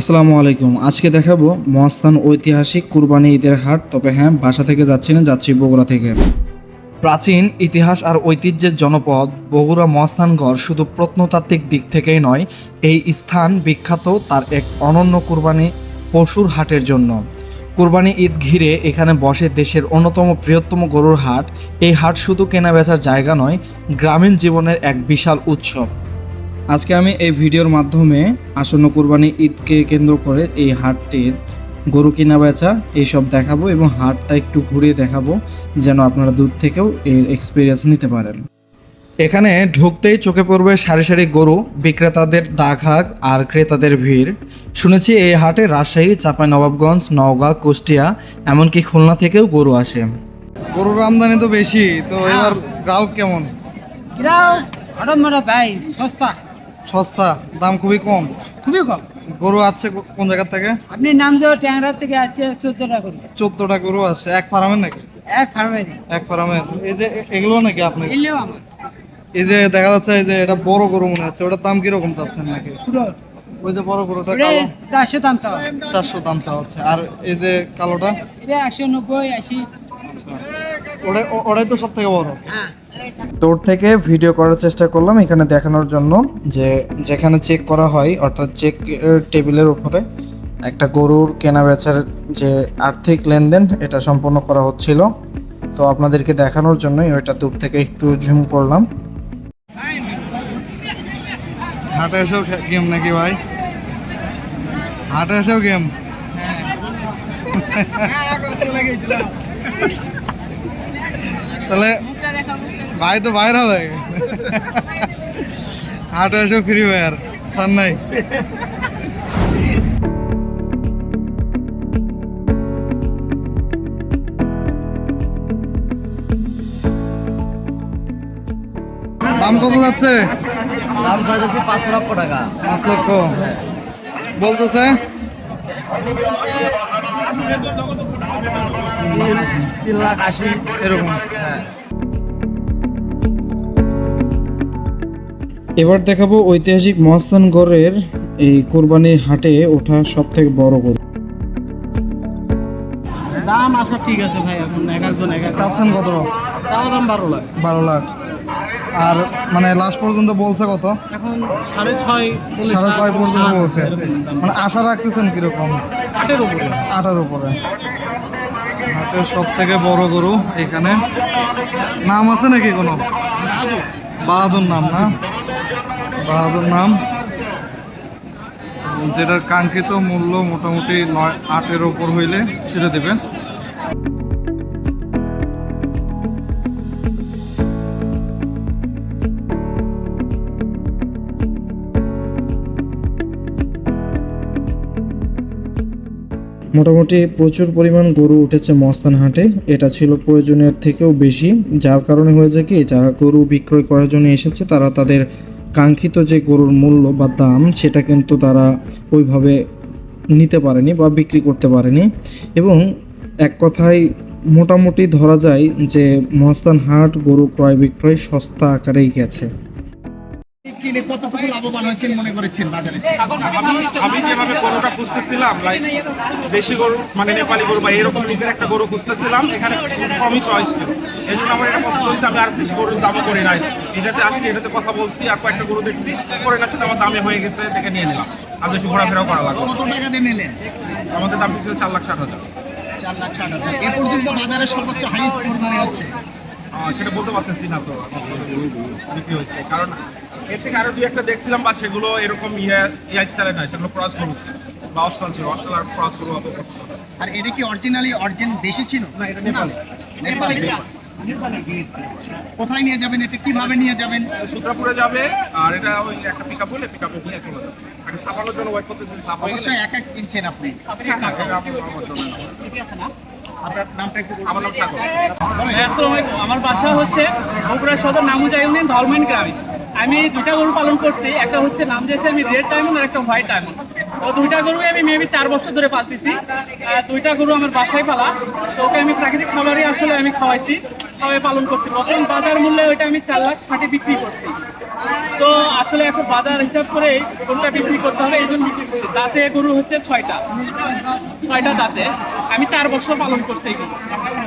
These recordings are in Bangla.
আসসালামু আলাইকুম। আজকে দেখাবো মহাস্থান ঐতিহাসিক কুরবানি ঈদের হাট। তবে হ্যাঁ বাসা থেকে যাচ্ছি না, যাচ্ছি বগুড়া থেকে। প্রাচীন ইতিহাস আর ঐতিহ্যের জনপদ বগুড়া মহাস্থানগড় শুধু প্রত্নতাত্ত্বিক দিক থেকেই নয়, এই স্থান বিখ্যাত তার এক অনন্য কুরবানি পশুর হাটের জন্য। কুরবানি ঈদ ঘিরে এখানে বসে দেশের অন্যতম বৃহত্তম গরুর হাট। এই হাট শুধু কেনা বেচার জায়গা নয়, গ্রামীণ জীবনের এক বিশাল উৎসব। আজকে আমি এই ভিডিওর মাধ্যমে আসন্ন কুরবানি ঈদকে কেন্দ্র করে এই হাটটির গরু কিনা বেচা এইসব দেখাবো এবং হাটটা একটু ঘুরিয়ে দেখাবো যেন আপনারা দূর থেকেও এর এক্সপিরিয়েন্স নিতে পারেন। এখানে ঢুকতেই চোখে পড়বে সারি সারি গরু বিক্রেতাদের ডাকহাক আর ক্রেতাদের ভিড়। শুনেছি এই হাটে রাজশাহী চাঁপাই নবাবগঞ্জ নওগাঁ কুষ্টিয়া এমনকি খুলনা থেকেও গরু আসে। গরুর আমদানি তো বেশি তো এবার গ্রাহক কেমন? মোটা ভাই সস্তা। সস্তা দাম খুবই কম। খুবই কম। গরু আছে কোন জায়গা থেকে? আপনি নাম যাও ট্যাংরা থেকে আছে চোদ্দটা করে চোদ্দটা গরু আছে এক ফার্মের নাকি? এক ফার্মেরি। এক ফার্মের। এই যে এগুলো নাকি আপনি? এলেও আমার। এই যে দেখা যাচ্ছে এই যে এটা বড় গরু মনে হচ্ছে ওটার দাম কীরকম চাচ্ছেন নাকি? পুরো। ওই যে বড় গরুটা চারশো দাম চাওয়া। চারশো দাম চা হচ্ছে। আর এই যে কালোটা? এটা একশো নব্বই আশি। আচ্ছা। ওটাই তো সব থেকে বড়। হ্যাঁ। দূর থেকে ভিডিও করার চেষ্টা করলাম এখানে দেখানোর জন্য যে যেখানে চেক করা হয় অর্থাৎ চেক টেবিলের উপরে একটা গরুর কেনা বেচার যে আর্থিক লেনদেন এটা সম্পন্ন করা হচ্ছিল। তো আপনাদেরকে দেখানোর জন্যই ওইটা দূর থেকে একটু জুম করলাম। হাটে এসেও গেম নাকি ভাই? হাটে এসেও গেম? তাহলে ভাই তো বাইরে হলে হাটে এসেও ফ্রি ফায়ার ছাড় নাই দাম কত যাচ্ছে? দাম চাইতেছি পাঁচ লক্ষ টাকা। পাঁচ লক্ষ। বলতেছে? তিন লাখ আশি এরকম। এবার দেখাবো ঐতিহাসিক মহাস্থানগড়ের এই কোরবানি হাটে ওঠা সব থেকে বড় গরু। দাম আসা ঠিক আছে ভাই এখন এক একজন এক চাচ্ছেন কত চাওয়া দাম বারো লাখ। বারো লাখ। আর মানে লাস্ট পর্যন্ত বলছে কত? এখন সাড়ে ছয় সাড়ে ছয় পর্যন্ত বলছে। মানে আশা রাখতেছেন কীরকম? আটের উপরে। আটার উপরে। হাটের সব থেকে বড় গরু এখানে। নাম আছে নাকি কোনো? বাহাদুর নাম না? বাহাদুর নাম। যেটার কাঙ্ক্ষিত মূল্য মোটামুটি নয়, আটের ওপর হইলে ছেড়ে দেবে মোটামুটি প্রচুর পরিমাণ গরু উঠেছে মস্তান হাটে। এটা ছিল প্রয়োজনের থেকেও বেশি। যার কারণে হয়েছে কি, যারা গরু বিক্রয় করার জন্য এসেছে, তারা তাদের কাঙ্ক্ষিত যে গরুর মূল্য বা দাম, সেটা কিন্তু তারা ওইভাবে নিতে পারেনি বা বিক্রি করতে পারেনি। এবং এক কথায় মোটামুটি ধরা যায় যে মহস্তান হাট গরু ক্রয় বিক্রয় সস্তা আকারেই গেছে। কিনে কতটুকু লাভবান হয়েছেন মনে করেছেন বাজারে? আমি আমি যেভাবে গরুটা খুঁজতেছিলাম লাইক দেশি গরু মানে নেপালি গরু বা এরকম লিগের একটা গরু খুঁজতেছিলাম এখানে কমই চয়েস ছিল। এই জন্য আমার এটা পছন্দ হয়েছে আমি আর কিছু গরুর দামও করে নাই। এটাতে আসছি এটাতে কথা বলছি আর কয়েকটা গরু দেখছি করে না সাথে আমার দামে হয়ে গেছে দেখে নিয়ে নিলাম। আর বেশি ঘোরাফেরাও করা লাগল কত টাকা দিয়ে নিলেন? আমাদের দাম হচ্ছে চার লাখ ষাট হাজার। চার লাখ ষাট হাজার। এ পর্যন্ত বাজারে সর্বোচ্চ হাইস্ট গরু মনে হচ্ছে? সেটা বলতে পারতেছি না তো বিক্রি হয়েছে। কারণ এর থেকে আরও দুই একটা দেখছিলাম বা সেগুলো এরকম ইয়ে ইয়া স্টাইলে নয় সেগুলো ক্রস গরু ছিল। বা অস্ট্রাল ছিল অস্ট্রাল আর ক্রস গরু অত পছন্দ আর এটা কি অরিজিনালি অরিজিন দেশি ছিল? না এটা নেপালি। নেপালি। কোথায় নিয়ে যাবেন এটা? কীভাবে নিয়ে যাবেন? সূত্রাপুরে যাবে আর এটা ওই একটা পিক আপ বলে পিক আপে নিয়ে চলে যাবে। আগে সাবানোর জন্য ওয়েট করতে যদি সাপ গেলে অবশ্যই এক এক কিনছেন আপনি। হ্যাঁ, হ্যাঁ, এটা আমার- আমার জন্য। না। আপনার নামটা একটু আমার নাম সাগর। হ্যাঁ, আসসালামু আলাইকুম। আমার বাসা হচ্ছে বগুড়া সদর নামুজা ইউনিয়ন ধর্মেন গ্রামে। আমি দুইটা গরু পালন করছি, একটা হচ্ছে নাম দিয়েছে আমি রেড ডায়মন্ড আর একটা হোয়াইট ডায়মন্ড। তো দুইটা গরু আমি মেবি চার বছর ধরে পালতেছি। দুইটা গরু আমার বাসায় পালা। তো ওকে আমি প্রাকৃতিক খাবারই আসলে আমি খাওয়াইছি, খাওয়াই পালন করছি। বর্তমান বাজার মূল্যে ওইটা আমি চার লাখ ষাটে বিক্রি করছি। তো আসলে এখন বাজার হিসাব করে গরুটা বিক্রি করতে হবে এই জন্য বিক্রি করছি। দাঁতে গরু হচ্ছে ছয়টা। ছয়টা দাঁতে। আমি চার বছর পালন করছি এই গরু।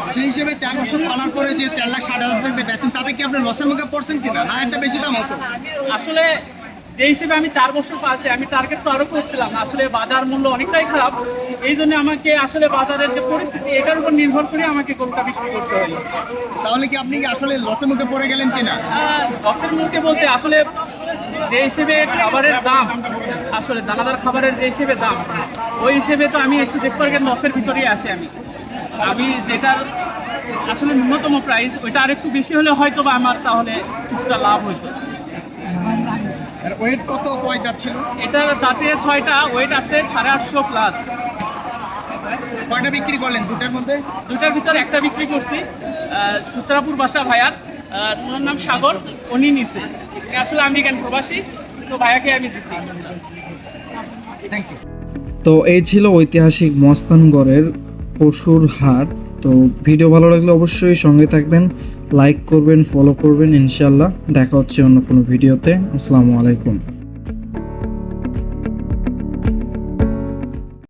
সেই হিসেবে চার বছর পালন করে যে চার লাখ ষাট হাজার টাকা বেচেন তাতে কি আপনি লসের মুখে পড়ছেন কিনা? না এটা বেশি দাম হতো। আসলে যে হিসেবে আমি চার বছর পাচ্ছি আমি টার্গেট তো আরও করছিলাম। আসলে বাজার মূল্য অনেকটাই খারাপ। এই জন্য আমাকে আসলে বাজারের যে পরিস্থিতি এটার উপর নির্ভর করে আমাকে গরুটা বিক্রি করতে হলো তাহলে কি আপনি কি আসলে লসের মুখে পড়ে গেলেন কিনা? লসের মুখে বলতে আসলে যে হিসেবে খাবারের দাম আসলে দানাদার খাবারের যে হিসেবে দাম ওই হিসেবে তো আমি একটু দেখতে পারি লসের ভিতরেই আছি আমি। আমি যেটার আসলে ন্যূনতম প্রাইস ওইটা আরেকটু বেশি হলে হয়তো বা আমার তাহলে কিছুটা লাভ হইতো। আর ওয়েট কত কয় দাঁত ছিল এটা তাতে ছয়টা ওয়েট আছে সাড়ে আটশো প্লাস কয়টা বিক্রি করলেন দুটার মধ্যে? দুটার ভিতরে একটা বিক্রি করছি। সুত্রাপুর বাসা ভাইয়ার। ওনার নাম সাগর উনি নিছে। আসলে আমি এখানে প্রবাসী তো ভাইয়াকে আমি দিচ্ছি থ্যাংক ইউ তো এই ছিল ঐতিহাসিক মস্তানগড়ের পশুর হাট। তো ভিডিও ভালো লাগলে অবশ্যই সঙ্গে থাকবেন লাইক করবেন ফলো করবেন ইনশাল্লাহ দেখা হচ্ছে অন্য কোনো ভিডিওতে। আসসালামু আলাইকুম।